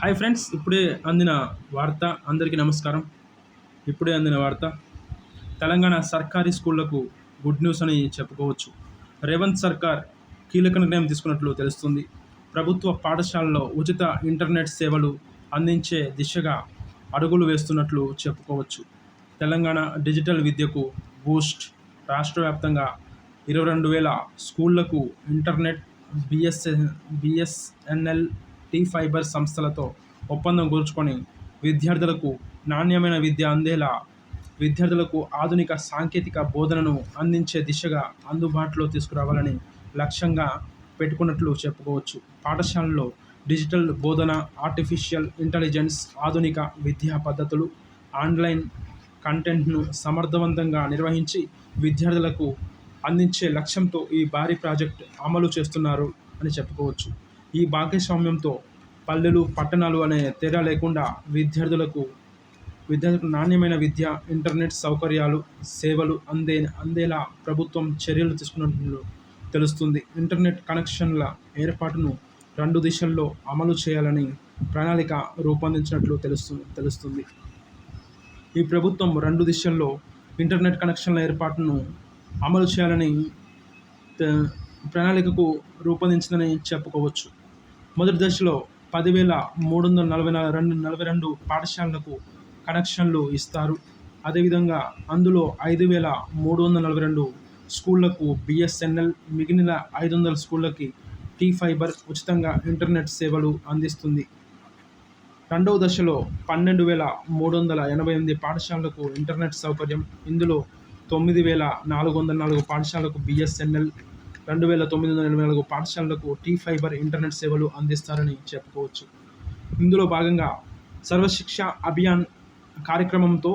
Hi friends ఇప్పుడే అందిన వార్త అందరికీ నమస్కారం. ఇప్పుడే అందిన వార్త తెలంగాణ సర్కారీ స్కూళ్ళకు గుడ్ న్యూస్ అని చెప్పుకోవచ్చు. రేవంత్ సర్కార్ కీలక నిర్ణయం తీసుకున్నట్లు తెలుస్తుంది. ప్రభుత్వ పాఠశాలలో ఉచిత ఇంటర్నెట్ సేవలు అందించే దిశగా అడుగులు వేస్తున్నట్లు చెప్పుకోవచ్చు. తెలంగాణ డిజిటల్ విద్యకు బూస్ట్ రాష్ట్ర వ్యాప్తంగా ఇరవై రెండు వేల స్కూళ్ళకు internet BSN BSNL T fibre సంస్థలతో ఒప్పందం కూర్చుకొని విద్యార్థులకు నాణ్యమైన విద్య అందేలా విద్యార్థులకు ఆధునిక సాంకేతిక బోధనను అందించే దిశగా అందుబాటులో తీసుకురావాలని లక్ష్యంగా పెట్టుకున్నట్లు చెప్పుకోవచ్చు. పాఠశాలలో డిజిటల్ బోధన ఆర్టిఫిషియల్ ఇంటెలిజెన్స్ ఆధునిక విద్యా పద్ధతులు ఆన్లైన్ కంటెంట్ను సమర్థవంతంగా నిర్వహించి విద్యార్థులకు అందించే లక్ష్యంతో ఈ భారీ ప్రాజెక్ట్ అమలు చేస్తున్నారు అని చెప్పుకోవచ్చు. ఈ భాగస్వామ్యంతో పల్లెలు పట్టణాలు అనే తేడా లేకుండా విద్యార్థులకు విద్యార్థులకు నాణ్యమైన విద్య ఇంటర్నెట్ సౌకర్యాలు సేవలు అందే అందేలా ప్రభుత్వం చర్యలు తీసుకున్నట్లు తెలుస్తుంది. ఇంటర్నెట్ కనెక్షన్ల ఏర్పాటును రెండు దిశల్లో అమలు చేయాలని ప్రణాళిక రూపొందించినట్లు తెలుస్తు తెలుస్తుంది. ఈ ప్రభుత్వం రెండు దిశల్లో ఇంటర్నెట్ కనెక్షన్ల ఏర్పాటును అమలు చేయాలని ప్రణాళికకు రూపొందించిందని చెప్పుకోవచ్చు. మొదటి దశలో పదివేల మూడు వందల నలభై నాలుగు రెండు నలభై రెండు పాఠశాలలకు కనెక్షన్లు ఇస్తారు. అదేవిధంగా అందులో ఐదు వేల మూడు వందల నలభై రెండు స్కూళ్ళకు బిఎస్ఎన్ఎల్ మిగిలిన ఐదు వందల స్కూళ్ళకి టీ ఫైబర్ ఉచితంగా ఇంటర్నెట్ సేవలు అందిస్తుంది. రెండవ దశలో పన్నెండు వేల మూడు వందల ఎనభై ఎనిమిది పాఠశాలలకు ఇంటర్నెట్ సౌకర్యం. ఇందులో తొమ్మిది వేల నాలుగు వందల నాలుగు పాఠశాలకు బిఎస్ఎన్ఎల్ రెండు వేల తొమ్మిది వందల ఎనభై నాలుగు పాఠశాలలకు టీ ఫైబర్ ఇంటర్నెట్ సేవలు అందిస్తారని చెప్పుకోవచ్చు. ఇందులో భాగంగా సర్వశిక్ష అభియాన్ కార్యక్రమంతో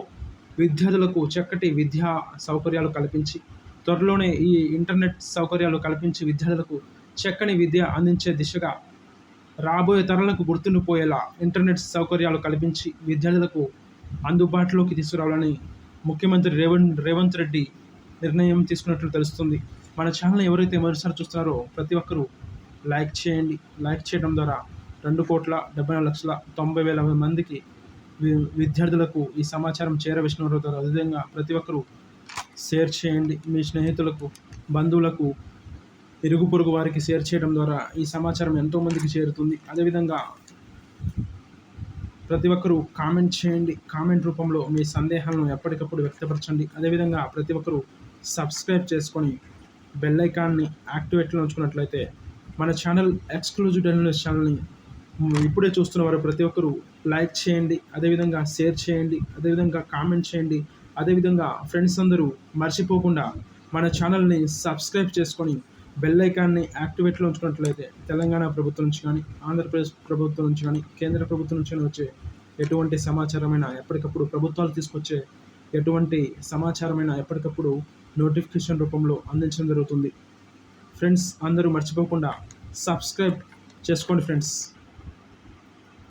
విద్యార్థులకు చక్కటి విద్యా సౌకర్యాలు కల్పించి త్వరలోనే ఈ ఇంటర్నెట్ సౌకర్యాలు కల్పించి విద్యార్థులకు చక్కని విద్య అందించే దిశగా రాబోయే తరాలకు గుర్తుండిపోయేలా ఇంటర్నెట్ సౌకర్యాలు కల్పించి విద్యార్థులకు అందుబాటులోకి తీసుకురావాలని ముఖ్యమంత్రి రేవంత్ రేవంత్ రెడ్డి నిర్ణయం తీసుకున్నట్లు తెలుస్తుంది. మన ఛానల్ ఎవరైతే మొదటిసారి చూస్తున్నారో ప్రతి ఒక్కరూ లైక్ చేయండి. లైక్ చేయడం ద్వారా రెండు కోట్ల డెబ్బై నాలుగు లక్షల తొంభై వేల మందికి వి- విద్యార్థులకు ఈ సమాచారం చేరవేసిన అదేవిధంగా ప్రతి ఒక్కరూ షేర్ చేయండి. మీ స్నేహితులకు బంధువులకు ఇరుగు పొరుగు వారికి షేర్ చేయడం ద్వారా ఈ సమాచారం ఎంతోమందికి చేరుతుంది. అదేవిధంగా ప్రతి ఒక్కరూ కామెంట్ చేయండి. కామెంట్ రూపంలో మీ సందేహాలను ఎప్పటికప్పుడు వ్యక్తపరచండి. అదేవిధంగా ప్రతి ఒక్కరూ సబ్స్క్రైబ్ చేసుకొని బెల్ ఐకాన్ని యాక్టివేట్లో ఉంచుకున్నట్లయితే మన ఛానల్ ఎక్స్క్లూజివ్ డెలివరీ ఛానల్ని ఇప్పుడే చూస్తున్న వారు ప్రతి ఒక్కరూ లైక్ చేయండి అదేవిధంగా షేర్ చేయండి అదేవిధంగా కామెంట్ చేయండి అదేవిధంగా ఫ్రెండ్స్ అందరూ మర్చిపోకుండా మన ఛానల్ని సబ్స్క్రైబ్ చేసుకొని బెల్ ఐకాన్ని యాక్టివేట్లో ఉంచుకున్నట్లయితే తెలంగాణ ప్రభుత్వం నుంచి కానీ ఆంధ్రప్రదేశ్ ప్రభుత్వం నుంచి కానీ కేంద్ర ప్రభుత్వం నుంచి కానీ వచ్చే ఎటువంటి సమాచారమైనా ఎప్పటికప్పుడు ప్రభుత్వాలు తీసుకొచ్చే ఎటువంటి సమాచారమైనా ఎప్పటికప్పుడు నోటిఫికేషన్ రూపంలో అందించడం జరుగుతుంది. ఫ్రెండ్స్ అందరూ మర్చిపోకుండా సబ్స్క్రైబ్ చేసుకోండి ఫ్రెండ్స్.